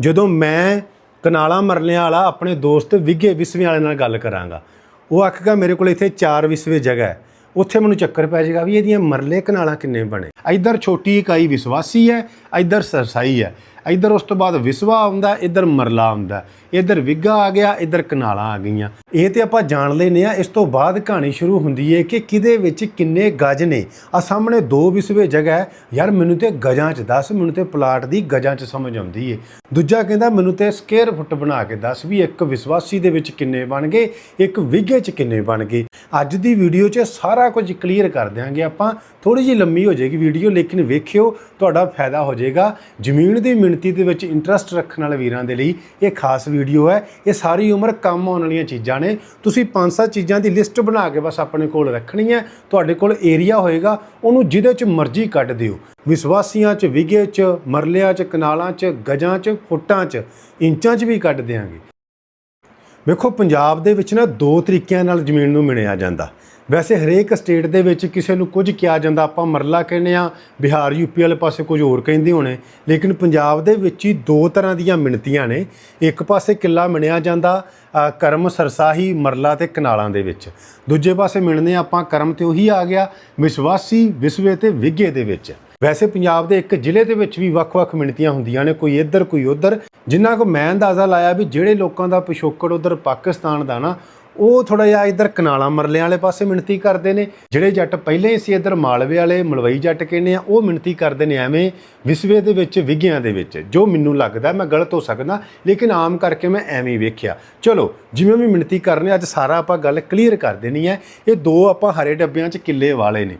ਜਦੋਂ ਮੈਂ ਕਨਾਲਾ ਮਰਲਿਆਂ ਵਾਲਾ ਆਪਣੇ ਦੋਸਤ ਵਿਗੇ ਵਿਸਵੇਂ ਵਾਲੇ ਨਾਲ ਗੱਲ ਕਰਾਂਗਾ, ਉਹ ਆਖੇਗਾ ਮੇਰੇ ਕੋਲ ਇੱਥੇ ਚਾਰ ਵਿਸਵੇ ਜਗ੍ਹਾ ਹੈ, ਉੱਥੇ ਮੈਨੂੰ ਚੱਕਰ ਪੈ ਜਾਏਗਾ ਵੀ ਇਹਦੀਆਂ ਮਰਲੇ ਕਨਾਲਾਂ ਕਿੰਨੇ ਬਣੇ। ਇੱਧਰ ਛੋਟੀ ਇਕਾਈ ਵਿਸਵਾਸੀ ਹੈ, ਇੱਧਰ ਸਰਸਾਈ ਹੈ। ਇੱਧਰ ਉਸ ਤੋਂ ਬਾਅਦ ਵਿਸਵਾ ਆਉਂਦਾ, ਇੱਧਰ ਮਰਲਾ ਆਉਂਦਾ। ਇੱਧਰ ਵਿਗਾ ਆ ਗਿਆ, ਇੱਧਰ ਕਨਾਲਾਂ ਆ ਗਈਆਂ। ਇਹ ਤੇ ਆਪਾਂ ਜਾਣ ਲੈਨੇ ਆ ਇਸ ਤੋਂ ਬਾਅਦ ਕਹਾਣੀ ਸ਼ੁਰੂ ਹੁੰਦੀ ਹੈ ਕਿ ਕਿਹਦੇ ਵਿੱਚ ਕਿੰਨੇ ਗਜ ਨੇ। ਆ ਸਾਹਮਣੇ ਦੋ ਵਿਸਵੇ ਜਗ੍ਹਾ ਯਾਰ ਮੈਨੂੰ ਤੇ ਗਜਾਂ 'ਚ ਦੱਸ, ਮੈਨੂੰ ਤੇ ਪਲਾਟ ਦੀ ਗਜਾਂ 'ਚ ਸਮਝ ਆਉਂਦੀ ਏ। ਦੂਜਾ ਕਹਿੰਦਾ, ਮੈਨੂੰ ਤੇ ਸਕੁਅਰ ਫੁੱਟ ਬਣਾ ਕੇ ਦੱਸ ਵੀ ਇੱਕ ਵਿਸਵਾਸੀ ਦੇ ਵਿੱਚ ਕਿੰਨੇ ਬਣ ਗਏ, ਇੱਕ ਵਿਗੇ 'ਚ ਕਿੰਨੇ ਬਣ ਗਏ? ਅੱਜ ਦੀ ਵੀਡੀਓ 'ਚ ਸਾਰਾ ਕੁਝ ਕਲੀਅਰ ਕਰ ਦਿਆਂਗੇ ਆਪਾਂ। ਥੋੜੀ ਜਿਹੀ ਲੰਮੀ ਹੋ ਜਾਏਗੀ ਵੀਡੀਓ, ਲੇਕਿਨ ਵੇਖਿਓ, ਤੁਹਾਡਾ ਫਾਇਦਾ ਹੋ ਜਾਏਗਾ। ਜ਼ਮੀਨ ਦੀ ਮਿਣਤੀ ਦੇ ਵਿੱਚ ਇੰਟਰਸਟ ਰੱਖਣ ਵਾਲੇ ਵੀਰਾਂ ਦੇ ਲਈ ਇਹ ਖਾਸ ਵੀਡੀਓ ਹੈ। ਇਹ ਸਾਰੀ ਉਮਰ ਕੰਮ ਆਉਣ ਵਾਲੀਆਂ ਚੀਜ਼ਾਂ ਨੇ। ਤੁਸੀਂ ਪੰਜ ਸੱਤ ਚੀਜ਼ਾਂ ਦੀ ਲਿਸਟ ਬਣਾ ਕੇ ਬਸ ਆਪਣੇ ਕੋਲ ਰੱਖਣੀ ਹੈ। ਤੁਹਾਡੇ ਕੋਲ ਏਰੀਆ ਹੋਏਗਾ, ਉਹਨੂੰ ਜਿਹਦੇ 'ਚ ਮਰਜ਼ੀ ਕੱਢ ਦਿਓ। ਵਿਸਵਾਸੀਆਂ 'ਚ, ਵਿਗੇ 'ਚ, ਮਰਲਿਆਂ 'ਚ, ਕਨਾਲਾਂ 'ਚ, ਗਜਾਂ 'ਚ, ਫੁੱਟਾਂ 'ਚ, ਇੰਚਾਂ 'ਚ ਵੀ ਕੱਢ ਦਿਆਂਗੇ। ਵੇਖੋ, ਪੰਜਾਬ ਦੇ ਵਿੱਚ ਨਾ ਦੋ ਤਰੀਕਿਆਂ ਨਾਲ ਜ਼ਮੀਨ ਨੂੰ ਮਿਣਿਆ ਜਾਂਦਾ। ਵੈਸੇ ਹਰੇਕ ਸਟੇਟ ਦੇ ਵਿੱਚ ਕਿਸੇ ਨੂੰ ਕੁਝ ਕਿਹਾ ਜਾਂਦਾ, ਆਪਾਂ ਮਰਲਾ ਕਹਿੰਦੇ ਆ ਬਿਹਾਰ, ਯੂਪੀ ਵਾਲੇ ਪਾਸੇ ਕੁਝ ਹੋਰ ਕਹਿੰਦੇ ਹੋਣੇ, ਲੇਕਿਨ ਪੰਜਾਬ ਦੇ ਵਿੱਚ ਹੀ ਦੋ ਤਰ੍ਹਾਂ ਦੀਆਂ ਮਿਣਤੀਆਂ ਨੇ। ਇੱਕ ਪਾਸੇ ਕਿੱਲਾ ਮਿਣਿਆ ਜਾਂਦਾ ਕਰਮ ਸਰਸਾਹੀ ਮਰਲਾ ਤੇ ਕਨਾਲਾਂ ਦੇ ਵਿੱਚ। ਦੂਜੇ ਪਾਸੇ ਮਿਣਨੇ ਆਪਾਂ ਕਰਮ ਤੇ ਉਹੀ ਆ ਗਿਆ, ਵਿਸ਼ਵਾਸੀ ਵਿਸਵੇ ਤੇ ਵਿਗੇ ਦੇ ਵਿੱਚ। ਵੈਸੇ ਪੰਜਾਬ ਦੇ ਇੱਕ ਜ਼ਿਲ੍ਹੇ ਦੇ ਵਿੱਚ ਵੀ ਵੱਖ-ਵੱਖ ਮਿਣਤੀਆਂ ਹੁੰਦੀਆਂ ਨੇ, ਕੋਈ ਇੱਧਰ, ਕੋਈ ਉੱਧਰ। ਜਿੰਨਾ ਕੋ ਮੈਂ ਅੰਦਾਜ਼ਾ ਲਾਇਆ ਵੀ ਜਿਹੜੇ ਲੋਕਾਂ ਦਾ ਪਿਛੋਕੜ ਉੱਧਰ ਪਾਕਿਸਤਾਨ ਦਾ ਨਾ, ਉਹ ਥੋੜਾ ਜਿਹਾ ਇੱਧਰ ਕਨਾਲਾ ਮਰਲਿਆਂ ਵਾਲੇ ਪਾਸੇ ਮਿਣਤੀ ਕਰਦੇ ਨੇ। ਜਿਹੜੇ ਜੱਟ ਪਹਿਲੇ ਹੀ ਸੀ ਇੱਧਰ ਮਾਲਵੇ ਵਾਲੇ, ਮਲਵਈ ਜੱਟ ਕਹਿੰਦੇ ਆ, ਉਹ ਮਿਣਤੀ ਕਰਦੇ ਨੇ ਐਵੇਂ ਵਿਸਵੇ ਦੇ ਵਿੱਚ, ਵਿਗਿਆਂ ਦੇ ਵਿੱਚ। ਜੋ ਮੈਨੂੰ ਲੱਗਦਾ, ਮੈਂ ਗਲਤ ਹੋ ਸਕਦਾ, ਲੇਕਿਨ ਆਮ ਕਰਕੇ ਮੈਂ ਐਵੇਂ ਹੀ ਵੇਖਿਆ। ਚਲੋ, ਜਿਵੇਂ ਵੀ ਮਿਣਤੀ ਕਰਨੇ, ਅੱਜ ਸਾਰਾ ਆਪਾਂ ਗੱਲ ਕਲੀਅਰ ਕਰ ਦੇਣੀ ਹੈ। ਇਹ ਦੋ ਆਪਾਂ ਹਰੇ ਡੱਬਿਆਂ 'ਚ ਕਿੱਲੇ ਵਾਲੇ ਨੇ।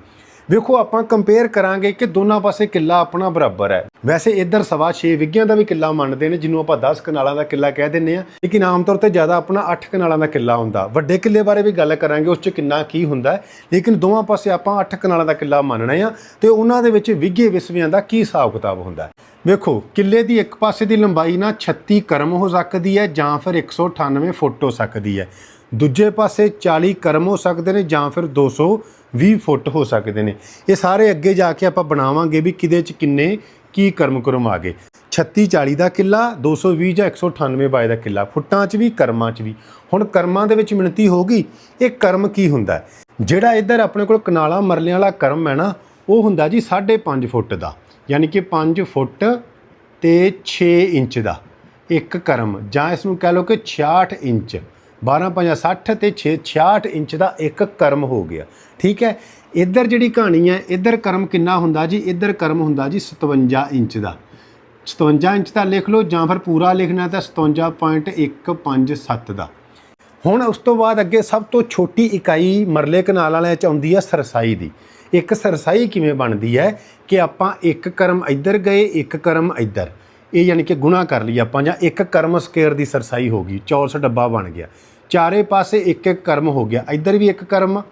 ਵੇਖੋ, ਆਪਾਂ ਕੰਪੇਅਰ ਕਰਾਂਗੇ ਕਿ ਦੋਨਾਂ ਪਾਸੇ ਕਿੱਲਾ ਆਪਣਾ ਬਰਾਬਰ ਹੈ। ਵੈਸੇ ਇੱਧਰ ਸਵਾ 6 ਵਿਗਿਆਂ ਦਾ ਵੀ ਕਿੱਲਾ ਮੰਨਦੇ ਨੇ, ਜਿਹਨੂੰ ਆਪਾਂ 10 ਕਨਾਲਾਂ ਦਾ ਕਿੱਲਾ ਕਹਿ ਦਿੰਨੇ ਆ ਲੇਕਿਨ ਆਮ ਤੌਰ ਤੇ ਜ਼ਿਆਦਾ ਆਪਣਾ 8 ਕਨਾਲਾਂ ਦਾ ਕਿੱਲਾ ਹੁੰਦਾ। ਵੱਡੇ ਕਿੱਲੇ ਬਾਰੇ ਵੀ ਗੱਲ ਕਰਾਂਗੇ, ਉਸ 'ਚ ਕਿੰਨਾ ਕੀ ਹੁੰਦਾ ਲੇਕਿਨ ਦੋਵਾਂ ਪਾਸੇ ਆਪਾਂ 8 ਕਨਾਲਾਂ ਦਾ ਕਿੱਲਾ ਮੰਨਣਾ ਆ ਤੇ ਉਹਨਾਂ ਦੇ ਵਿੱਚ ਵਿਗੇ ਵਿਸਵਿਆਂ ਦਾ ਕੀ ਹਿਸਾਬ ਕਿਤਾਬ ਹੁੰਦਾ ਵੇਖੋ, ਕਿੱਲੇ ਦੀ ਇੱਕ ਪਾਸੇ ਦੀ ਲੰਬਾਈ ਨਾ 36 ਕਰਮ ਹੋ ਸਕਦੀ ਹੈ ਜਾਂ ਫਿਰ 198 ਫੁੱਟ ਹੋ ਸਕਦੀ ਹੈ। ਦੂਜੇ ਪਾਸੇ 40 ਕਰਮ ਹੋ ਸਕਦੇ ਨੇ ਜਾਂ ਫਿਰ 220 ਫੁੱਟ ਹੋ ਸਕਦੇ ਨੇ। ਇਹ ਸਾਰੇ ਅੱਗੇ ਜਾ ਕੇ ਆਪਾਂ ਬਣਾਵਾਂਗੇ ਵੀ ਕਿਦੇ ਚ ਕਿੰਨੇ ਕੀ ਕਰਮ ਕਰਮ ਆ ਗਏ। 36 40 ਦਾ ਕਿੱਲਾ 220 ਜਾਂ 198 ਬਾਏ ਦਾ ਕਿੱਲਾ, ਫੁੱਟਾਂ 'ਚ ਵੀ, ਕਰਮਾਂ 'ਚ ਵੀ। ਹੁਣ ਕਰਮਾਂ ਦੇ ਵਿੱਚ ਮਿਣਤੀ ਹੋਗੀ ਇਹ ਕਰਮ ਕੀ ਹੁੰਦਾ? ਜਿਹੜਾ ਇੱਧਰ ਆਪਣੇ ਕੋਲ ਕਨਾਲਾ, ਮਰਲਿਆਂ ਵਾਲਾ ਕਰਮ ਹੈ ਨਾ, ਉਹ ਹੁੰਦਾ ਜੀ 5.5 ਫੁੱਟ ਦਾ, ਯਾਨੀ ਕਿ 5 ਫੁੱਟ ਤੇ 6 ਇੰਚ ਦਾ ਇੱਕ ਕਰਮ, ਜਾਂ ਇਸ ਨੂੰ ਕਹਿ ਲਓ ਕਿ 66 ਇੰਚ। 12 5 60 ਤੇ 6 66 ਇੰਚ ਦਾ ਇੱਕ ਕਰਮ ਹੋ ਗਿਆ। ਠੀਕ ਹੈ? ਇੱਧਰ ਜਿਹੜੀ ਕਹਾਣੀ ਹੈ, ਇੱਧਰ ਕਰਮ ਕਿੰਨਾ ਹੁੰਦਾ ਜੀ? ਇੱਧਰ ਕਰਮ ਹੁੰਦਾ ਜੀ 57 ਇੰਚ ਦਾ। 57 ਇੰਚ ਦਾ ਲਿਖ ਲਓ, ਜਾਂ ਫਿਰ ਪੂਰਾ ਲਿਖਣਾ ਤਾਂ 57.157 ਦਾ। ਹੁਣ ਉਸ ਤੋਂ ਬਾਅਦ ਅੱਗੇ ਸਭ ਤੋਂ ਛੋਟੀ ਇਕਾਈ ਮਰਲੇ ਕਨਾਲ ਵਾਲਿਆਂ ਚ ਆਉਂਦੀ ਹੈ ਸਰਸਾਈ ਦੀ। ਇੱਕ ਸਰਸਾਈ ਕਿਵੇਂ ਬਣਦੀ ਹੈ? ਕਿ ਆਪਾਂ ਇੱਕ ਕਰਮ ਇੱਧਰ ਗਏ, ਇੱਕ ਕਰਮ ਇੱਧਰ। ਇਹ ਯਾਨੀ ਕਿ ਗੁਣਾ ਕਰ ਲਈ ਆਪਾਂ ਜਾਂ ਇੱਕ ਕਰਮ ਸਕੁਅਰ ਦੀ ਸਰਸਾਈ ਹੋ ਗਈ ਚੌਰਸ ਡੱਬਾ ਬਣ ਗਿਆ। ਚਾਰੇ ਪਾਸੇ ਇੱਕ ਇੱਕ ਕਰਮ ਹੋ ਗਿਆ। ਇੱਧਰ ਵੀ ਇੱਕ ਕਰਮ,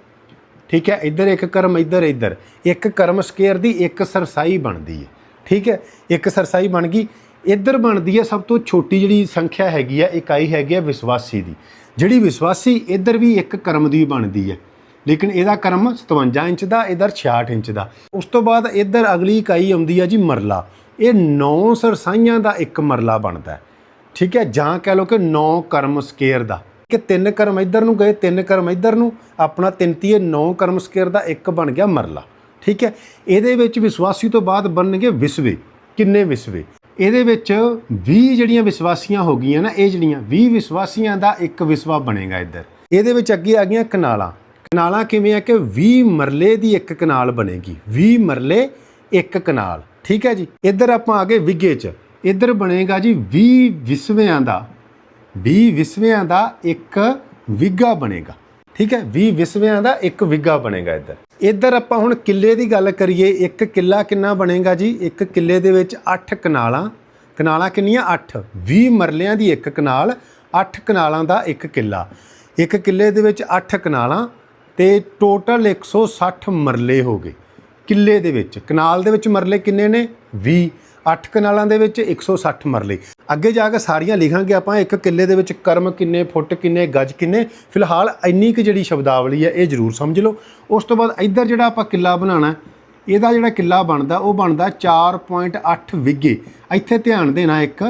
ਠੀਕ ਹੈ? ਇੱਧਰ ਇੱਕ ਕਰਮ, ਇੱਧਰ ਇੱਧਰ। ਇੱਕ ਕਰਮ ਸਕੁਅਰ ਦੀ ਇੱਕ ਸਰਸਾਈ ਬਣਦੀ ਹੈ। ਠੀਕ ਹੈ? ਇੱਕ ਸਰਸਾਈ ਬਣ ਗਈ। ਇੱਧਰ ਬਣਦੀ ਹੈ ਸਭ ਤੋਂ ਛੋਟੀ ਜਿਹੜੀ ਸੰਖਿਆ ਹੈਗੀ ਆ, ਇਕਾਈ ਹੈਗੀ ਹੈ ਵਿਸ਼ਵਾਸੀ ਦੀ। ਜਿਹੜੀ ਵਿਸ਼ਵਾਸੀ ਇੱਧਰ ਵੀ ਇੱਕ ਕਰਮ ਦੀ ਬਣਦੀ ਹੈ। ਲੇਕਿਨ ਇਹਦਾ ਕਰਮ 57 ਇੰਚ ਦਾ ਇਧਰ 66 ਇੰਚ ਦਾ। ਉਸ ਤੋਂ ਬਾਅਦ ਇੱਧਰ ਅਗਲੀ ਇਕਾਈ ਆਉਂਦੀ ਆ ਜੀ ਮਰਲਾ। ਇਹ ਨੌ ਸਰਸਾਈਆਂ ਦਾ ਇੱਕ ਮਰਲਾ ਬਣਦਾ ਠੀਕ ਹੈ, ਜਾਂ ਕਹਿ ਲਓ ਕਿ 9 ਕਰਮ ਸਕੇਅਰ ਦਾ। ਕਿ ਤਿੰਨ ਕਰਮ ਇੱਧਰ ਨੂੰ ਗਏ, ਤਿੰਨ ਕਰਮ ਇੱਧਰ ਨੂੰ, ਆਪਣਾ ਤਿੰਨਤੀਏ 9 ਕਰਮ ਸਕੇਅਰ ਦਾ ਇੱਕ ਬਣ ਗਿਆ ਮਰਲਾ। ਠੀਕ ਹੈ, ਇਹਦੇ ਵਿੱਚ ਵਿਸ਼ਵਾਸੀ ਤੋਂ ਬਾਅਦ ਬਣਨਗੇ ਵਿਸਵੇ। ਕਿੰਨੇ ਵਿਸਵੇ? ਇਹਦੇ ਵਿੱਚ 20 ਜਿਹੜੀਆਂ ਵਿਸ਼ਵਾਸੀਆਂ ਹੋ ਗਈਆਂ ਨਾ, ਇਹ ਜਿਹੜੀਆਂ 20 ਵਿਸ਼ਵਾਸੀਆਂ ਦਾ ਇੱਕ ਵਿਸਵਾ ਬਣੇਗਾ ਇੱਧਰ। ਇਹਦੇ ਵਿੱਚ ਅੱਗੇ ਆ ਗਈਆਂ ਕਨਾਲਾਂ। ਕਨਾਲਾਂ ਕਿਵੇਂ ਆ ਕਿ 20 ਮਰਲੇ ਦੀ ਇੱਕ ਕਨਾਲ ਬਣੇਗੀ। 20 ਮਰਲੇ ਇੱਕ ਕਨਾਲ। ਠੀਕ ਹੈ ਜੀ। ਇੱਧਰ ਆਪਾਂ ਆ ਗਏ ਵਿਗੇ 'ਚ। ਇੱਧਰ ਬਣੇਗਾ ਜੀ 20 ਵਿਸਵਿਆਂ ਦਾ। 20 ਵਿਸਵਿਆਂ ਦਾ ਇੱਕ ਵਿਗਾ ਬਣੇਗਾ। ਠੀਕ ਹੈ 20 ਵਿਸਵਿਆਂ ਦਾ ਇੱਕ ਵਿਗਾ ਬਣੇਗਾ ਇੱਧਰ। ਇੱਧਰ ਆਪਾਂ ਹੁਣ ਕਿੱਲੇ ਦੀ ਗੱਲ ਕਰੀਏ, ਇੱਕ ਕਿੱਲਾ ਕਿੰਨਾ ਬਣੇਗਾ ਜੀ? ਇੱਕ ਕਿੱਲੇ ਦੇ ਵਿੱਚ 8 ਕਨਾਲਾਂ। ਕਨਾਲਾਂ ਕਿੰਨੀਆਂ? 8 20 ਮਰਲਿਆਂ ਦੀ ਇੱਕ ਕਨਾਲ 8 ਕਨਾਲਾਂ ਦਾ ਇੱਕ ਕਿੱਲਾ। ਇੱਕ ਕਿੱਲੇ ਦੇ ਵਿੱਚ 8 ਕਨਾਲਾਂ ਤੇ ਟੋਟਲ 160 ਮਰਲੇ ਹੋ ਗਏ। ਕਿੱਲੇ ਦੇ ਵਿੱਚ, ਕਨਾਲ ਦੇ ਵਿੱਚ ਮਰਲੇ ਕਿੰਨੇ ਨੇ? 20 8 ਕਨਾਲਾਂ ਦੇ ਵਿੱਚ 160 ਮਰਲੇ। ਅੱਗੇ ਜਾ ਕੇ ਸਾਰੀਆਂ ਲਿਖਾਂਗੇ ਆਪਾਂ, ਇੱਕ ਕਿੱਲੇ ਦੇ ਵਿੱਚ ਕਰਮ ਕਿੰਨੇ, ਫੁੱਟ ਕਿੰਨੇ, ਗੱਜ ਕਿੰਨੇ? ਫਿਲਹਾਲ ਇੰਨੀ ਕੁ ਜਿਹੜੀ ਸ਼ਬਦਾਵਲੀ ਹੈ, ਇਹ ਜ਼ਰੂਰ ਸਮਝ ਲਓ। ਉਸ ਤੋਂ ਬਾਅਦ ਇੱਧਰ ਜਿਹੜਾ ਆਪਾਂ ਕਿੱਲਾ ਬਣਾਉਣਾ, ਇਹਦਾ ਜਿਹੜਾ ਕਿੱਲਾ ਬਣਦਾ, ਉਹ ਬਣਦਾ 4.8 ਵਿਗੇ ਇੱਥੇ ਧਿਆਨ ਦੇਣਾ ਇੱਕ,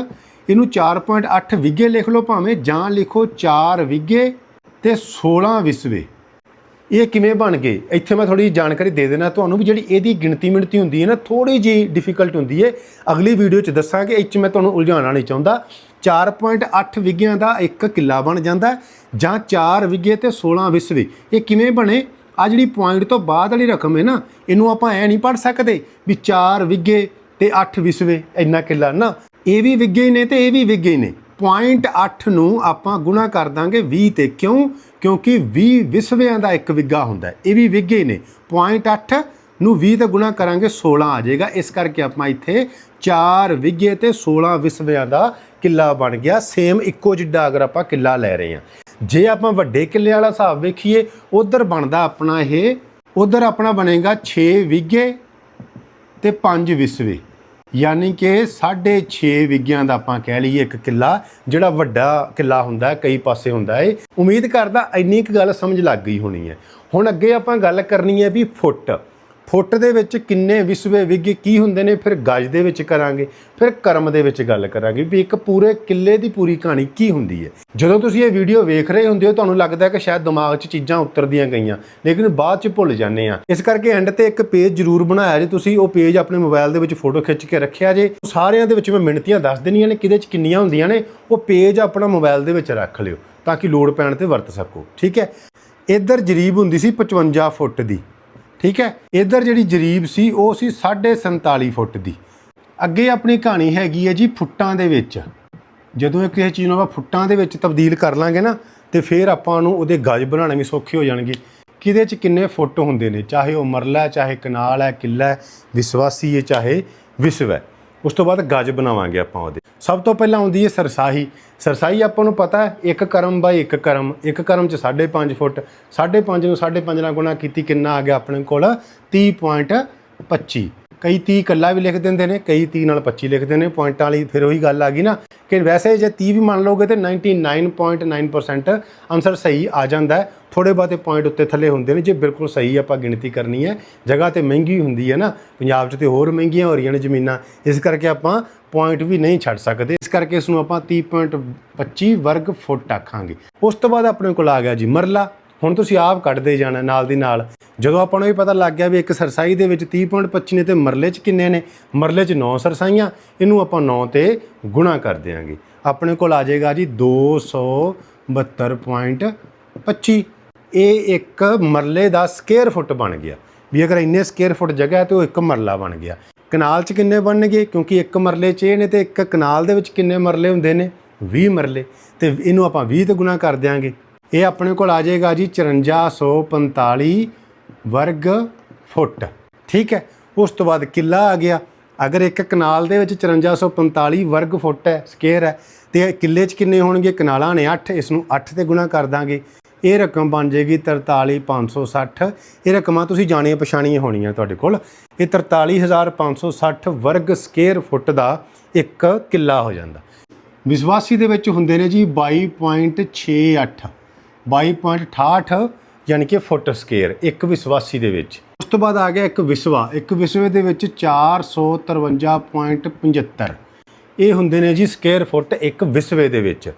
ਇਹਨੂੰ 4.8 ਵਿਗੇ ਲਿਖ ਲਓ ਭਾਵੇਂ, ਜਾਂ ਲਿਖੋ 4 ਵਿਗੇ ਤੇ 16 ਵਿਸਵੇ। ਇਹ ਕਿਵੇਂ ਬਣ ਗਏ? ਇੱਥੇ ਮੈਂ ਥੋੜੀ ਜਾਣਕਾਰੀ ਦੇ ਦੇਣਾ ਤੁਹਾਨੂੰ ਵੀ ਜਿਹੜੀ ਇਹਦੀ ਗਿਣਤੀ ਮਿਣਤੀ ਹੁੰਦੀ ਹੈ ਨਾ ਥੋੜੀ ਜੀ ਡਿਫਿਕਲਟ ਹੁੰਦੀ ਹੈ। ਅਗਲੀ ਵੀਡੀਓ 'ਚ ਦੱਸਾਂਗੇ, ਇਹ 'ਚ ਮੈਂ ਤੁਹਾਨੂੰ ਉਲਝਾਉਣਾ ਨਹੀਂ ਚਾਹੁੰਦਾ। 4.8 ਵਿਗਿਆਂ ਦਾ ਇੱਕ ਕਿੱਲਾ ਬਣ ਜਾਂਦਾ ਜਾਂ 4 ਵਿਗੇ ਤੇ 16 ਵਿਸਵੇ ਇਹ ਕਿਵੇਂ ਬਣੇ? ਆ ਜਿਹੜੀ ਪੁਆਇੰਟ ਤੋਂ ਬਾਅਦ ਵਾਲੀ ਰਕਮ ਹੈ ਨਾ, ਇਹਨੂੰ ਆਪਾਂ ਐ ਨਹੀਂ ਪੜ ਸਕਦੇ ਵੀ 4 ਵਿਗੇ ਤੇ 8 ਵਿਸਵੇ ਇੰਨਾ ਕਿੱਲਾ ਨਾ। ਇਹ ਵੀ ਵਿਗੇ ਹੀ ਨੇ ਤੇ ਇਹ ਵੀ ਵਿਗੇ ਹੀ ਨੇ। ਪੁਆਇੰਟ 8 ਨੂੰ ਆਪਾਂ ਗੁਣਾ ਕਰ ਦਾਂਗੇ 20 ਤੇ। ਕਿਉਂ? ਕਿਉਂਕਿ 20 ਵਿਸਵਿਆਂ ਦਾ ਇੱਕ ਵਿਗਾ ਹੁੰਦਾ ਇਹ ਵੀ ਵਿਗੇ ਨੇ। ਪੁਆਇੰਟ 8 ਨੂੰ 20 ਤੇ ਗੁਣਾ ਕਰਾਂਗੇ 16 ਆ ਜਾਏਗਾ। ਇਸ ਕਰਕੇ ਆਪਾਂ ਇੱਥੇ 4 ਵਿਗੇ ਤੇ 16 ਵਿਸਵਿਆਂ ਦਾ ਕਿੱਲਾ ਬਣ ਗਿਆ। ਸੇਮ ਇੱਕੋ ਜਿੱਡਾ ਅਗਰ ਆਪਾਂ ਕਿੱਲਾ ਲੈ ਰਹੇ ਹਾਂ। ਜੇ ਆਪਾਂ ਵੱਡੇ ਕਿੱਲੇ ਵਾਲਾ ਹਿਸਾਬ ਵੇਖੀਏ, ਉਧਰ ਬਣਦਾ ਆਪਣਾ ਇਹ। ਉਧਰ ਆਪਣਾ ਬਣੇਗਾ 6 ਵਿਗੇ ਤੇ 5 ਵਿਸਵੇ। ਯਾਨੀ ਕਿ 6.5 ਵਿਗਿਆਂ ਦਾ ਆਪਾਂ ਕਹਿ ਲਈਏ ਇੱਕ ਕਿੱਲਾ, ਜਿਹੜਾ ਵੱਡਾ ਕਿੱਲਾ ਹੁੰਦਾ ਹੈ, ਕਈ ਪਾਸੇ ਹੁੰਦਾ ਹੈ। ਉਮੀਦ ਕਰਦਾ ਇੰਨੀ ਕੁ ਗੱਲ ਸਮਝ ਲੱਗ ਗਈ ਹੋਣੀ ਹੈ। ਹੁਣ ਅੱਗੇ ਆਪਾਂ ਗੱਲ ਕਰਨੀ ਹੈ ਵੀ ਫੁੱਟ। ਫੁੱਟ ਦੇ ਵਿੱਚ ਕਿੰਨੇ ਵਿਸਵੇ ਵਿਗੇ ਕੀ ਹੁੰਦੇ ਨੇ, ਫਿਰ ਗਜ ਦੇ ਵਿੱਚ ਕਰਾਂਗੇ, ਫਿਰ ਕਰਮ ਦੇ ਵਿੱਚ ਗੱਲ ਕਰਾਂਗੇ ਵੀ ਇੱਕ ਪੂਰੇ ਕਿੱਲੇ ਦੀ ਪੂਰੀ ਕਹਾਣੀ ਕੀ ਹੁੰਦੀ ਹੈ। ਜਦੋਂ ਤੁਸੀਂ ਇਹ ਵੀਡੀਓ ਵੇਖ ਰਹੇ ਹੁੰਦੇ ਹੋ, ਤੁਹਾਨੂੰ ਲੱਗਦਾ ਹੈ ਕਿ ਸ਼ਾਇਦ ਦਿਮਾਗ 'ਚ ਚੀਜ਼ਾਂ ਉਤਰਦੀਆਂ ਗਈਆਂ, ਲੇਕਿਨ ਬਾਅਦ 'ਚ ਭੁੱਲ ਜਾਂਦੇ ਆ ਇਸ ਕਰਕੇ ਐਂਡ ਤੇ ਇੱਕ ਪੇਜ ਜ਼ਰੂਰ ਬਣਾਇਆ ਜੇ ਤੁਸੀਂ, ਉਹ ਪੇਜ ਆਪਣੇ ਮੋਬਾਈਲ ਦੇ ਵਿੱਚ ਫੋਟੋ ਖਿੱਚ ਕੇ ਰੱਖਿਆ ਜੇ ਸਾਰਿਆਂ ਦੇ ਵਿੱਚ ਮੈਂ ਮਿਣਤੀਆਂ ਦੱਸ ਦੇਣੀਆਂ ਨੇ ਕਿਹਦੇ 'ਚ ਕਿੰਨੀਆਂ ਹੁੰਦੀਆਂ ਨੇ, ਉਹ ਪੇਜ ਆਪਣਾ ਮੋਬਾਈਲ ਦੇ ਵਿੱਚ ਰੱਖ ਲਿਓ, ਤਾਂ ਕਿ ਲੋੜ ਪੈਣ ਤੇ ਵਰਤ ਸਕੋ, ਠੀਕ ਹੈ? ਇੱਧਰ ਜਰੀਬ ਹੁੰਦੀ ਸੀ 55 ਫੁੱਟ ਦੀ। ਠੀਕ ਹੈ? ਇੱਧਰ ਜਿਹੜੀ ਜਰੀਬ ਸੀ, ਉਹ ਸੀ 47.5 ਫੁੱਟ ਦੀ। ਅੱਗੇ ਆਪਣੀ ਕਹਾਣੀ ਹੈਗੀ ਹੈ ਜੀ ਫੁੱਟਾਂ ਦੇ ਵਿੱਚ। ਜਦੋਂ ਇਹ ਕਿਸੇ ਚੀਜ਼ ਨੂੰ ਆਪਾਂ ਫੁੱਟਾਂ ਦੇ ਵਿੱਚ ਤਬਦੀਲ ਕਰ ਲਾਂਗੇ ਨਾ, ਤੇ ਫਿਰ ਆਪਾਂ ਨੂੰ ਉਹਦੇ ਗਜ ਬਣਾਉਣੇ ਵੀ ਸੌਖੇ ਹੋ ਜਾਣਗੇ। ਕਿਹਦੇ ਚ ਕਿੰਨੇ ਫੁੱਟ ਹੁੰਦੇ ਨੇ? ਚਾਹੇ ਉਹ ਮਰਲਾ ਚਾਹੇ ਕਨਾਲ ਹੈ, ਕਿੱਲਾ ਵਿਸਵਾਸੀ ਹੈ, ਚਾਹੇ ਵਿਸਵ ਹੈ। ਉਸ ਤੋਂ ਬਾਅਦ ਗਜ ਬਣਾਵਾਂਗੇ ਆਪਾਂ ਉਹਦੇ। ਸਭ ਤੋਂ ਪਹਿਲਾਂ ਆਉਂਦੀ ਹੈ ਸਰਸਾਹੀ। ਸਰਸਾਈ ਆਪਾਂ ਨੂੰ ਪਤਾ ਹੈ, ਇੱਕ ਕਰਮ ਬਾਈ ਇੱਕ ਕਰਮ। ਇੱਕ ਕਰਮ ਚ 5.5 ਫੁੱਟ 5.5 ਨੂੰ 5.5 ਨਾਲ ਗੁਣਾ ਕੀਤੀ ਕਿੰਨਾ ਆ ਗਿਆ ਆਪਣੇ ਕੋਲ? 30.25 ਕਈ 30 ਇਕੱਲਾ ਵੀ ਲਿਖ ਦਿੰਦੇ ਨੇ, ਕਈ 30 ਨਾਲ 25 ਲਿਖਦੇ ਨੇ ਪੁਆਇੰਟਾਂ ਵਾਲੀ ਫਿਰ ਉਹੀ ਗੱਲ ਆ ਗਈ ਨਾ ਕਿ ਵੈਸੇ ਜੇ 30 ਵੀ ਮੰਨ ਲਓਗੇ ਤੇ 99.9% ਆਨਸਰ ਸਹੀ ਆ ਜਾਂਦਾ ਹੈ। ਥੋੜੇ ਬਾਤੇ ਪੁਆਇੰਟ ਉੱਤੇ ਥੱਲੇ ਹੁੰਦੇ ਨੇ, ਜੇ ਬਿਲਕੁਲ ਸਹੀ ਆਪਾਂ ਗਿਣਤੀ ਕਰਨੀ ਹੈ, ਜਗ੍ਹਾ ਤੇ ਮਹਿੰਗੀ ਹੁੰਦੀ ਹੈ ਨਾ, ਪੰਜਾਬ 'ਚ ਤੇ ਹੋਰ ਮਹਿੰਗੀਆਂ ਹੋ ਰਹੀਆਂ ਨੇ ਜ਼ਮੀਨਾਂ, ਇਸ ਕਰਕੇ ਆਪਾਂ ਪੁਆਇੰਟ ਵੀ ਨਹੀਂ ਛੱਡ ਸਕਦੇ। ਇਸ ਕਰਕੇ ਇਸ ਨੂੰ ਆਪਾਂ 30.25 ਵਰਗ ਫੁੱਟ ਆਖਾਂਗੇ। ਉਸ ਤੋਂ ਬਾਅਦ ਆਪਣੇ ਕੋਲ ਆ ਗਿਆ ਜੀ ਮਰਲਾ। ਹੁਣ ਤੁਸੀਂ ਆਪ ਕੱਢਦੇ ਜਾਣਾ ਨਾਲ ਦੀ ਨਾਲ। ਜਦੋਂ ਆਪਾਂ ਨੂੰ ਇਹ ਪਤਾ ਲੱਗ ਗਿਆ ਵੀ ਇੱਕ ਸਰਸਾਈ ਦੇ ਵਿੱਚ 30.25 ਨੇ ਤੇ ਮਰਲੇ 'ਚ ਕਿੰਨੇ ਨੇ? ਮਰਲੇ 'ਚ 9 ਸਰਸਾਈਆਂ, ਇਹਨੂੰ ਆਪਾਂ 9 ਤੇ ਗੁਣਾ ਕਰ ਦਿਆਂਗੇ। ਆਪਣੇ ਕੋਲ ਆ ਜਾਏਗਾ ਜੀ 272.25 ਇਹ ਇੱਕ ਮਰਲੇ ਦਾ ਸਕੁਅਰ ਫੁੱਟ ਬਣ ਗਿਆ। ਵੀ ਅਗਰ ਇੰਨੇ ਸਕੁਅਰ ਫੁੱਟ ਜਗ੍ਹਾ ਹੈ ਤੇ ਉਹ ਇੱਕ ਮਰਲਾ ਬਣ ਗਿਆ। ਕਨਾਲ 'ਚ ਕਿੰਨੇ ਬਣਨਗੇ? ਕਿਉਂਕਿ ਇੱਕ ਮਰਲੇ 'ਚ ਇਹ ਨੇ ਤੇ ਇੱਕ ਕਨਾਲ ਦੇ ਵਿੱਚ ਕਿੰਨੇ ਮਰਲੇ ਹੁੰਦੇ ਨੇ? 20 ਮਰਲੇ। ਤੇ ਇਹਨੂੰ ਆਪਾਂ 20 ਤੇ ਗੁਣਾ ਕਰ ਦਿਆਂਗੇ। ਇਹ ਆਪਣੇ ਕੋਲ ਆ ਜਾਏਗਾ ਜੀ 5445 ਵਰਗ ਫੁੱਟ। ਠੀਕ ਹੈ? ਉਸ ਤੋਂ ਬਾਅਦ ਕਿੱਲਾ ਆ ਗਿਆ। ਅਗਰ ਇੱਕ ਕਨਾਲ ਦੇ ਵਿੱਚ 5445 ਵਰਗ ਫੁੱਟ ਹੈ, ਸਕੁਅਰ ਹੈ, ਤੇ ਕਿੱਲੇ 'ਚ ਕਿੰਨੇ ਹੋਣਗੇ? ਕਨਾਲਾਂ ਨੇ 8 ਇਸ ਨੂੰ 8 ਤੇ ਗੁਣਾ ਕਰ ਦਾਂਗੇ। ਇਹ ਰਕਮ ਬਣ ਜਾਏਗੀ 43560 ਇਹ ਰਕਮਾਂ ਤੁਸੀਂ ਜਾਣੀਆਂ ਪਛਾਣੀਆਂ ਹੋਣੀਆਂ ਤੁਹਾਡੇ ਕੋਲ। ਇਹ 43560 ਵਰਗ ਸਕੁਅਰ ਫੁੱਟ ਦਾ ਇੱਕ ਕਿੱਲਾ ਹੋ ਜਾਂਦਾ। ਵਿਸ਼ਵਾਸੀ ਦੇ ਵਿੱਚ ਹੁੰਦੇ ਨੇ ਜੀ 22.68 22.68 ਯਾਨੀ ਕਿ ਫੁੱਟ ਸਕੁਅਰ, ਇੱਕ ਵਿਸ਼ਵਾਸੀ ਦੇ ਵਿੱਚ। ਉਸ ਤੋਂ ਬਾਅਦ ਆ ਗਿਆ ਇੱਕ ਵਿਸਵਾ, ਇੱਕ ਵਿਸਵੇ ਦੇ ਵਿੱਚ 453.75 ਇਹ ਹੁੰਦੇ ਨੇ ਜੀ ਸਕੁਅਰ ਫੁੱਟ ਇੱਕ ਵਿਸਵੇ ਦੇ ਵਿੱਚ।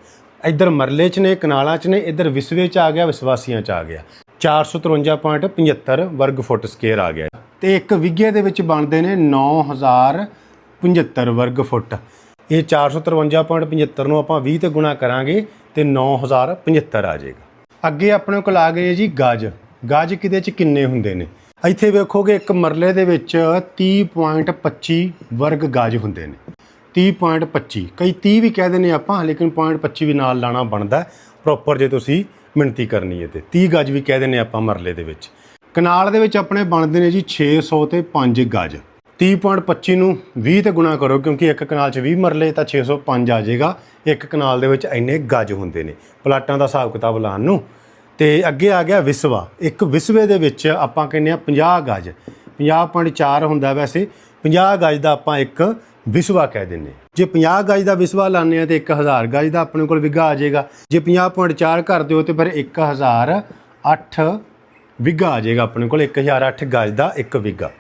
ਇੱਧਰ ਮਰਲੇ ਚ ਨੇ, ਕਨਾਲਾਂ ਚ ਨੇ, ਇੱਧਰ ਵਿਸਵੇ ਚ ਆ ਗਿਆ, ਵਿਸ਼ਵਾਸੀਆਂ ਚ ਆ ਗਿਆ। 453.75 ਵਰਗ ਫੁੱਟ ਸਕੁਅਰ ਆ ਗਿਆ। ਤੇ ਇੱਕ ਵਿਗੇ ਦੇ ਵਿੱਚ ਬਣਦੇ ਨੇ 9075 ਵਰਗ ਫੁੱਟ। ਇਹ 453.75 ਨੂੰ ਆਪਾਂ 20 ਤੇ ਗੁਣਾ ਕਰਾਂਗੇ, ਤੇ 9075 ਆ ਜਾਏਗਾ। ਅੱਗੇ ਆਪਣੇ ਕੋਲ ਆ ਗਏ ਜੀ ਗਾਜ। ਗਜ ਕਿਦੇ ਚ ਕਿੰਨੇ ਹੁੰਦੇ ਨੇ? ਇੱਥੇ ਵੇਖੋਗੇ ਇੱਕ ਮਰਲੇ ਦੇ ਵਿੱਚ 30.25 ਵਰਗ ਗਾਜ ਹੁੰਦੇ ਨੇ। 30.25 ਕਈ 30 ਵੀ ਕਹਿ ਦਿੰਦੇ ਆਪਾਂ, ਲੇਕਿਨ ਪੁਆਇੰਟ 25 ਵੀ ਨਾਲ ਲਾਣਾ ਬਣਦਾ ਪ੍ਰੋਪਰ ਜੇ ਤੁਸੀਂ ਮਿਣਤੀ ਕਰਨੀ ਹੈ ਤੇ। 30 ਗਜ ਵੀ ਕਹਿ ਦਿੰਦੇ ਆਪਾਂ ਮਰਲੇ ਦੇ ਵਿੱਚ। ਕਨਾਲ ਦੇ ਵਿੱਚ ਆਪਣੇ ਬਣਦੇ ਨੇ ਜੀ 600 ਤੇ 5 ਗਜ। 30.25 ਨੂੰ 20 ਤੇ ਗੁਣਾ ਕਰੋ, ਕਿਉਂਕਿ ਇੱਕ ਕਨਾਲ 'ਚ 20 ਮਰਲੇ, ਤਾਂ 605 ਆ ਜਾਏਗਾ। ਇੱਕ ਕਨਾਲ ਦੇ ਵਿੱਚ ਇੰਨੇ ਗਜ ਹੁੰਦੇ ਨੇ। ਪਲਾਟਾਂ ਦਾ ਹਿਸਾਬ ਕਿਤਾਬ ਲਾਉਣ ਨੂੰ ਤੇ ਅੱਗੇ ਆ ਗਿਆ ਵਿਸਵਾ। ਇੱਕ ਵਿਸਵੇ ਦੇ ਵਿੱਚ ਆਪਾਂ ਕਹਿੰਦੇ ਆ 50 ਗਜ। 50.4 ਹੁੰਦਾ ਵੈਸੇ। 50 ਗਜ ਦਾ ਆਪਾਂ ਇੱਕ ਵਿਸਵਾ ਕਹਿ ਦਿੰਨੇ ਹਾਂ। ਜੇ 50 ਗਜ ਦਾ ਵਿਸਵਾ ਲਾਉਂਦੇ ਆ ਤੇ 1000 ਗਜ ਦਾ ਆਪਣੇ ਕੋਲ ਵਿਗਾ ਆ ਜਾਏਗਾ। ਜੇ 50.4 ਕਰ ਦਿਓ ਤੇ ਫਿਰ 1008 ਵਿਗਾ ਆ ਜਾਏਗਾ ਆਪਣੇ ਕੋਲ। 1008 ਗਜ ਦਾ ਇੱਕ ਵਿਗਾ।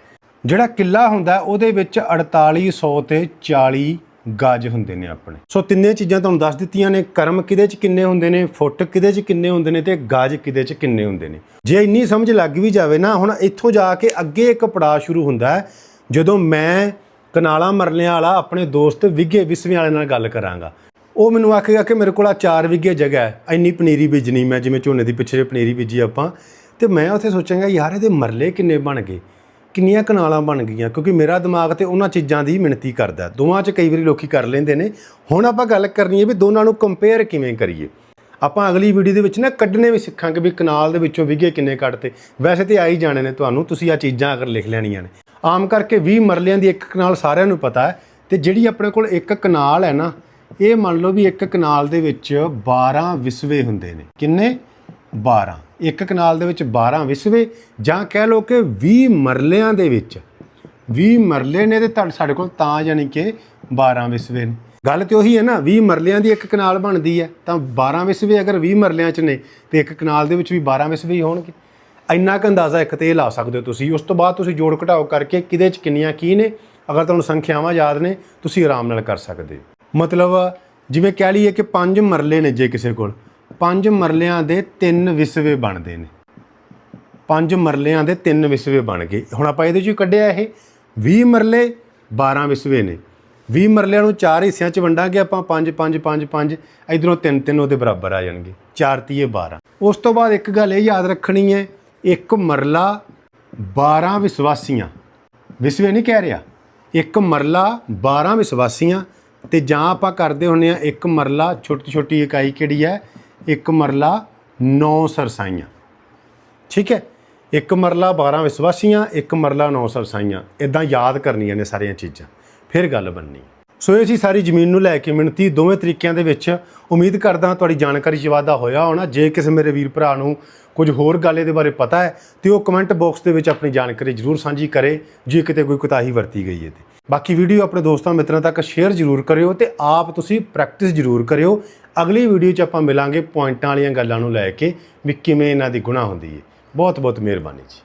ਜਿਹੜਾ ਕਿੱਲਾ ਹੁੰਦਾ ਉਹਦੇ ਵਿੱਚ 4800 ਤੇ 40 ਗਜ ਹੁੰਦੇ ਨੇ ਆਪਣੇ। ਸੋ ਤਿੰਨੇ ਚੀਜ਼ਾਂ ਤੁਹਾਨੂੰ ਦੱਸ ਦਿੱਤੀਆਂ ਨੇ, ਕਰਮ ਕਿਹਦੇ ਚ ਕਿੰਨੇ ਹੁੰਦੇ ਨੇ, ਫੁੱਟ ਕਿਹਦੇ ਚ ਕਿੰਨੇ ਹੁੰਦੇ ਨੇ ਤੇ ਗਜ ਕਿਹਦੇ ਚ ਕਿੰਨੇ ਹੁੰਦੇ ਨੇ। ਜੇ ਇੰਨੀ ਸਮਝ ਲੱਗ ਵੀ ਜਾਵੇ ਨਾ, ਹੁਣ ਇੱਥੋਂ ਜਾ ਕੇ ਅੱਗੇ ਇੱਕ ਪੜਾਅ ਸ਼ੁਰੂ ਹੁੰਦਾ ਹੈ, ਜਦੋਂ ਮੈਂ ਕਨਾਲਾ ਮਰਲਿਆਂ ਵਾਲਾ ਆਪਣੇ ਦੋਸਤ ਵਿਗੇ ਵਿਸਵੇਂ ਵਾਲੇ ਨਾਲ ਗੱਲ ਕਰਾਂਗਾ। ਉਹ ਮੈਨੂੰ ਆਖੇਗਾ ਕਿ ਮੇਰੇ ਕੋਲ ਆ 4 ਵਿਗੇ ਜਗ੍ਹਾ ਹੈ, ਇੰਨੀ ਪਨੀਰੀ ਬੀਜਣੀ ਮੈਂ, ਜਿਵੇਂ ਝੋਨੇ ਦੀ ਪਿੱਛੇ ਪਨੀਰੀ ਬੀਜੀ ਆਪਾਂ। ਤੇ ਮੈਂ ਉੱਥੇ ਸੋਚਾਂਗਾ, ਯਾਰ ਇਹਦੇ ਮਰਲੇ ਕਿੰਨੇ ਬਣ ਗਏ? ਕਿੰਨੀਆਂ ਕਨਾਲਾਂ ਬਣ ਗਈਆਂ, ਕਿਉਂਕਿ ਮੇਰਾ ਦਿਮਾਗ ਤੇ ਉਹਨਾਂ ਚੀਜ਼ਾਂ ਦੀ ਮਿਣਤੀ ਕਰਦਾ ਦੋਵਾਂ 'ਚ ਕਈ ਵਾਰੀ ਲੋਕੀ ਕਰ ਲੈਂਦੇ ਨੇ। ਹੁਣ ਆਪਾਂ ਗੱਲ ਕਰਨੀ ਹੈ ਵੀ ਦੋਨਾਂ ਨੂੰ ਕੰਪੇਅਰ ਕਿਵੇਂ ਕਰੀਏ। ਆਪਾਂ ਅਗਲੀ ਵੀਡੀਓ ਦੇ ਵਿੱਚ ਨਾ ਕੱਢਣੇ ਵੀ ਸਿੱਖਾਂਗੇ ਵੀ ਕਨਾਲ ਦੇ ਵਿੱਚੋਂ ਵਿਗੇ ਕਿੰਨੇ ਕੱਢਤੇ। ਵੈਸੇ ਤੇ ਆ ਹੀ ਜਾਣੇ ਨੇ ਤੁਹਾਨੂੰ, ਤੁਸੀਂ ਆ ਚੀਜ਼ਾਂ ਅਗਰ ਲਿਖ ਲੈਣੀਆਂ ਨੇ। ਆਮ ਕਰਕੇ 20 ਮਰਲਿਆਂ ਦੀ ਇੱਕ ਕਨਾਲ ਸਾਰਿਆਂ ਨੂੰ ਪਤਾ ਹੈ ਤੇ ਜਿਹੜੀ ਆਪਣੇ ਕੋਲ ਇੱਕ ਕਨਾਲ ਹੈ ਨਾ, ਇਹ ਮੰਨ ਲਓ ਵੀ ਇੱਕ ਕਨਾਲ ਦੇ ਵਿੱਚ 12 ਵਿਸਵੇ ਹੁੰਦੇ ਨੇ। ਕਿੰਨੇ? 12 ਇੱਕ ਕਨਾਲ ਦੇ ਵਿੱਚ 12 ਵਿਸਵੇ ਜਾਂ ਕਹਿ ਲਓ ਕਿ 20 ਮਰਲਿਆਂ ਦੇ ਵਿੱਚ। 20 ਮਰਲੇ ਨੇ ਤੇ ਤੁਹਾਡੇ ਸਾਡੇ ਕੋਲ ਤਾਂ ਯਾਨੀ ਕਿ 12 ਵਿਸਵੇ ਨੇ। ਗੱਲ ਤੇ ਉਹੀ ਹੈ ਨਾ 20 ਮਰਲਿਆਂ ਦੀ ਇੱਕ ਕਨਾਲ ਬਣਦੀ ਹੈ, ਤਾਂ 12 ਵਿਸਵੇ ਅਗਰ 20 ਮਰਲਿਆਂ 'ਚ ਨੇ, ਤੇ ਇੱਕ ਕਨਾਲ ਦੇ ਵਿੱਚ ਵੀ 12 ਵਿਸਵੇ ਹੀ ਹੋਣਗੇ। ਇੰਨਾ ਕੁ ਅੰਦਾਜ਼ਾ ਇੱਕ ਤੇ ਇਹ ਲਾ ਸਕਦੇ ਹੋ ਤੁਸੀਂ। ਉਸ ਤੋਂ ਬਾਅਦ ਤੁਸੀਂ ਜੋੜ ਘਟਾਓ ਕਰਕੇ ਕਿਹਦੇ 'ਚ ਕਿੰਨੀਆਂ ਕੀ ਨੇ, ਅਗਰ ਤੁਹਾਨੂੰ ਸੰਖਿਆਵਾਂ ਯਾਦ ਨੇ, ਤੁਸੀਂ ਆਰਾਮ ਨਾਲ ਕਰ ਸਕਦੇ ਹੋ। ਮਤਲਬ ਜਿਵੇਂ ਕਹਿ ਲਈਏ ਕਿ ਪੰਜ ਮਰਲੇ ਨੇ ਜੇ ਕਿਸੇ ਕੋਲ ਪੰਜ ਮਰਲਿਆਂ ਦੇ ਤਿੰਨ ਵਿਸਵੇ ਬਣਦੇ ਨੇ। ਪੰਜ ਮਰਲਿਆਂ ਦੇ ਤਿੰਨ ਵਿਸਵੇ ਬਣ ਗਏ। ਹੁਣ ਆਪਾਂ ਇਹਦੇ ਚੋਂ ਕੱਢਿਆ ਇਹ। 20 ਮਰਲੇ 12 ਵਿਸਵੇ ਨੇ। 20 ਮਰਲਿਆਂ ਨੂੰ ਚਾਰ ਹਿੱਸਿਆਂ 'ਚ ਵੰਡਾਂਗੇ ਆਪਾਂ। 5 5 5 5 ਇਧਰੋਂ 3 3 ਉਹਦੇ ਬਰਾਬਰ ਆ ਜਾਣਗੇ। 4 ਤੀਏ 12 ਉਸ ਤੋਂ ਬਾਅਦ ਇੱਕ ਗੱਲ ਇਹ ਯਾਦ ਰੱਖਣੀ ਹੈ, ਇੱਕ ਮਰਲਾ 12 ਵਿਸਵਾਸੀਆਂ। ਵਿਸਵੇ ਨਹੀਂ ਕਹਿ ਰਿਹਾ। ਇੱਕ ਮਰਲਾ 12 ਵਿਸਵਾਸੀਆਂ। ਤੇ ਜਾਂ ਆਪਾਂ ਕਰਦੇ ਹੁੰਨੇ ਆ ਇੱਕ ਮਰਲਾ ਛੋਟੀ ਛੋਟੀ ਇਕਾਈ ਕਿਹੜੀ ਹੈ? ਇੱਕ ਮਰਲਾ 9 ਸਰਸਾਈਆਂ। ਠੀਕ ਹੈ? ਇੱਕ ਮਰਲਾ 12 ਵਿਸਵਾਸੀਆਂ, ਇੱਕ ਮਰਲਾ 9 ਸਰਸਾਈਆਂ। ਇਦਾਂ ਯਾਦ ਕਰਨੀਆਂ ਨੇ ਸਾਰੀਆਂ ਚੀਜ਼ਾਂ। ਫਿਰ ਗੱਲ ਬਣਨੀ। ਸੋ ਇਹ ਸੀ ਸਾਰੀ ਜ਼ਮੀਨ ਨੂੰ ਲੈ ਕੇ ਮਿਣਤੀ। ਦੋਵੇਂ ਤਰੀਕਿਆਂ ਦੇ ਵਿੱਚ ਉਮੀਦ ਕਰਦਾ ਤੁਹਾਡੀ ਜਾਣਕਾਰੀ 'ਚ ਵਾਧਾ ਹੋਇਆ ਹੋਣਾ। ਜੇ ਕਿਸੇ ਮੇਰੇ ਵੀਰ ਭਰਾ ਨੂੰ ਕੁਝ ਹੋਰ ਗੱਲ ਇਹਦੇ ਬਾਰੇ ਪਤਾ ਹੈ, ਤੇ ਉਹ ਕਮੈਂਟ ਬਾਕਸ ਦੇ ਵਿੱਚ ਆਪਣੀ ਜਾਣਕਾਰੀ ਜ਼ਰੂਰ ਸਾਂਝੀ ਕਰੇ, ਜੇ ਕਿਤੇ ਕੋਈ ਕੁਤਾਹੀ ਵਰਤੀ ਗਈ ਹੈ ਤੇ। ਬਾਕੀ ਵੀਡੀਓ ਆਪਣੇ ਦੋਸਤਾਂ ਮਿੱਤਰਾਂ ਤੱਕ ਸ਼ੇਅਰ ਜ਼ਰੂਰ ਕਰਿਓ ਤੇ ਆਪ ਤੁਸੀਂ ਪ੍ਰੈਕਟਿਸ ਜ਼ਰੂਰ ਕਰਿਓ। ਅਗਲੀ ਵੀਡੀਓ 'ਚ ਆਪਾਂ ਮਿਲਾਂਗੇ ਪੁਆਇੰਟਾਂ ਵਾਲੀਆਂ ਗੱਲਾਂ ਨੂੰ ਲੈ ਕੇ ਵੀ ਕਿਵੇਂ ਇਹਨਾਂ ਦੀ ਗੁਣਾ ਹੁੰਦੀ ਹੈ। ਬਹੁਤ ਬਹੁਤ ਮਿਹਰਬਾਨੀ ਜੀ।